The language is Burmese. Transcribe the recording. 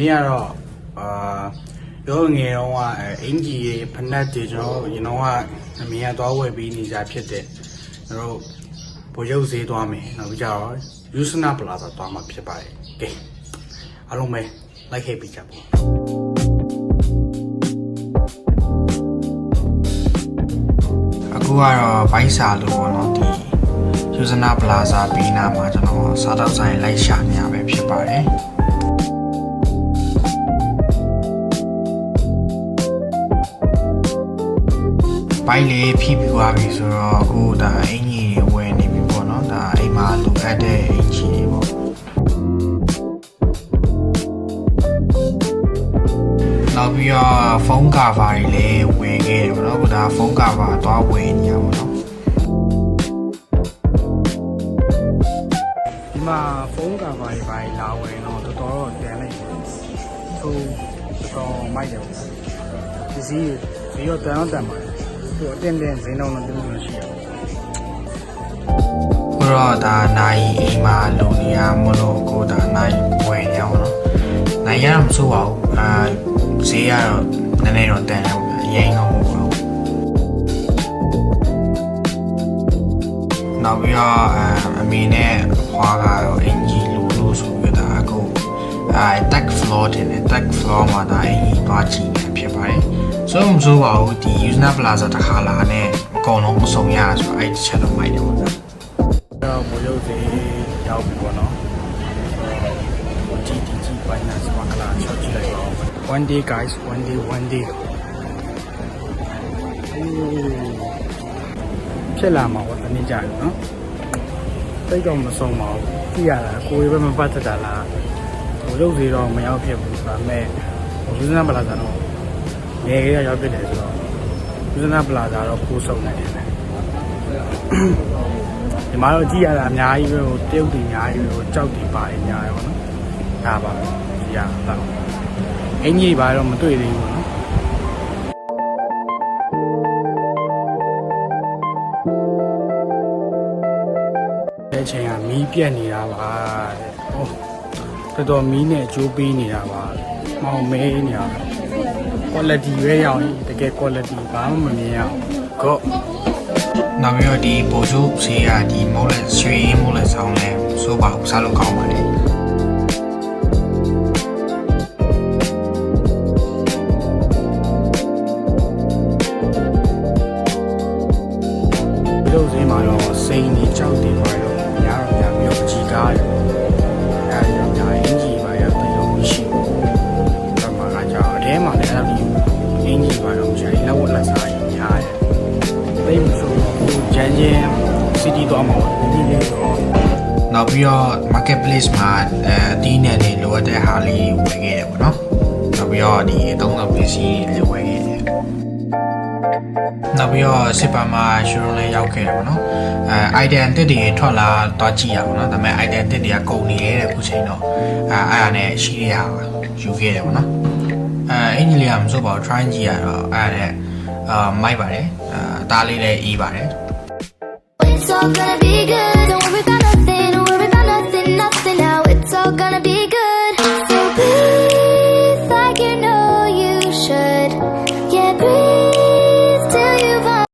နေ့ကတော့အာရောငယ်တော့ကအင်ဂျီရေဖနက်တွေကျွန်တော်ရင်တော့ကအမေကသွားဝယ်ပြီးနေကြဖြစ်တဲ့ကျွန်တော်ဘိုလ်ရုပ်ဈေးသွားမယ်နောက်ပြီးကြတော့ယူစနာပလာဇာသွားမှာဖြစ်ပါတယ်ကဲအားလုံးပဲလိုက်ခဲ့ပြီးကြပါဦးအခုကတော့ဘိုက်စာလို့ပေါ့နော်ဒီယူစနာပလာဇာဘီနာမှာကျွန်တော်စားတော့ဆိုင်လိုက်ရှာနေရပဲဖြစ်ပါတယ် ဘိုင်းလေးဖြီးပြသွားပြီဆိုတော့အခုဒါအင်ကြီးတွေဝယ်နေပြီပေါ့နော်ဒါအိမ်မှာလိုအပ်တဲ့အင်ကြီးတွေပေါ့နောက်ပြီးတော့ဖုန်းကာဗာတွေလည်းဝယ်ခဲ့တယ်ပေါ့နော်ခုဒါဖုန်းကာဗာသွားဝယ်နေရပါတော့ဒီမှာဖုန်းကာဗာတွေပါလာဝယ်တော့တော်တော်တော့တန်လိုက်တယ်သူတော်မိုက်တယ်ပေါ့ဒီစီးဒီတော့တန်တော့တန်ပါတယ် သူအတင်းတင်းဈေးနှုန်းတော့တင်းတင်းရှိရပါဘုရောဒါနိုင်အိမ်မှာလုံနေရမလို့ကိုဒါနိုင်ဝယ်နေအောင်နော်နိုင်ရတော့မဆိုးပါဘူးအာဈေးကတော့နည်းနည်းတော့တန်တယ်ပေါ့အရင်တော့မဟုတ်ပါဘူးနောက်ပြီးတော့အအမေနဲ့ဟွာကတော့အင်ကြီးလိုလို့ဆိုပြီးတော့အခုအဲ tech floor တင်တယ် tech floor မှာဒါအင်ကြီးသွားကြည့်နေဖြစ်ပါတယ် ဆိုတော့မဆိုးပါဘူးဒီ Usenet Plaza တစ်ခါလာနဲ့အကုန်လုံးအစုံရဆိုတော့အဲ့ဒီချက်တော့မိုက်တယ်ပေါ့နော်တော့ဘိုးရုပ်သေးရောက်ပြီပေါ့နော်ဒီဒီကြီးပိုင်းနဲ့စမကလာချောက်ကြည့်လိုက်ပါဦး one day guys one day one day ဖြစ်လာမှာပေါ့တနေ့ကြရနော်တိတ်တော့မဆုံးပါဘူးကြည့်ရတာကိုယ်ပဲမပတ်သက်တာလားဟိုလုပ်သေးတော့မရောက်ဖြစ်ဘူးဒါပေမဲ့ဟိုလူစနာပလာဇာတော့ ငယ်ကြီးရောက်ဖြစ်တယ်ဆိုတော့လူစနာပလာဇာတော့ကိုယ်ဆုံးနေတယ်ဒီမှာတော့ကြည့်ရတာအများကြီးပဲဟိုတရုတ်တွေအများကြီးပဲဟိုကြောက်တွေပါတယ်အများကြီးပေါ့နော်ဒါပါပဲကြည့်ရတာအင်ကြီးပါတော့မတွေ့သေးဘူးပေါ့နော်တဲ့အချိန်ကမီးပြက်နေတာပါတဲ့။ဟောတော်တော်မီးနဲ့အကျိုးပေးနေတာပါ။မောင်မဲနေတာ။ quality ပဲရောင်းရင်တကယ် quality ဘာမှမမြင်ရအောင်။ကော့နောက်ပြီးတော့ဒီပိုချိုးဆေးကဒီမိုးလက်ရွှေမိုးလက်ဆောင်လဲစိုးပါဘူးစားလို့ကောင်းပါလေဒီလိုစင်းမှာတော့စိန်နေကြောက်တယ်ပါတော့ညာတော့ညာမျိုးအကြီးကားတယ် တော့ဂျန်ဂျန်စီတီတော့မှာဒီလေးတော့နောက်ပြီးတော့ marketplace မှာအဲအတီးနဲ့လေးလိုအပ်တဲ့ဟာလေးဝယ်ခဲ့တယ်ပေါ့နော်။နောက်ပြီးတော့ဒီအသုံးဆောင်ပစ္စည်းတွေဝယ်ခဲ့တယ်။နောက်ပြီးတော့စစ်ပါမှာ showroom လေးရောက်ခဲ့တယ်ပေါ့နော်အဲ item အသစ်တွေထွက်လာတော့ကြည့်ရပါတော့ဒါပေမဲ့ item အသစ်တွေကကုန်နေရဲ့ခုချိန်တော့အဲအဲ့ဒါနဲ့ရှိရတာယူခဲ့တယ်ပေါ့နော်အဲအင်ဂျီလေးကမစိုးပါဘူး try ကြည့်ရတော့အဲ့ဒါနဲ့အာမိုက်ပါတယ်အာအသားလေးလည်းအေးပါတယ် It's all gonna be good.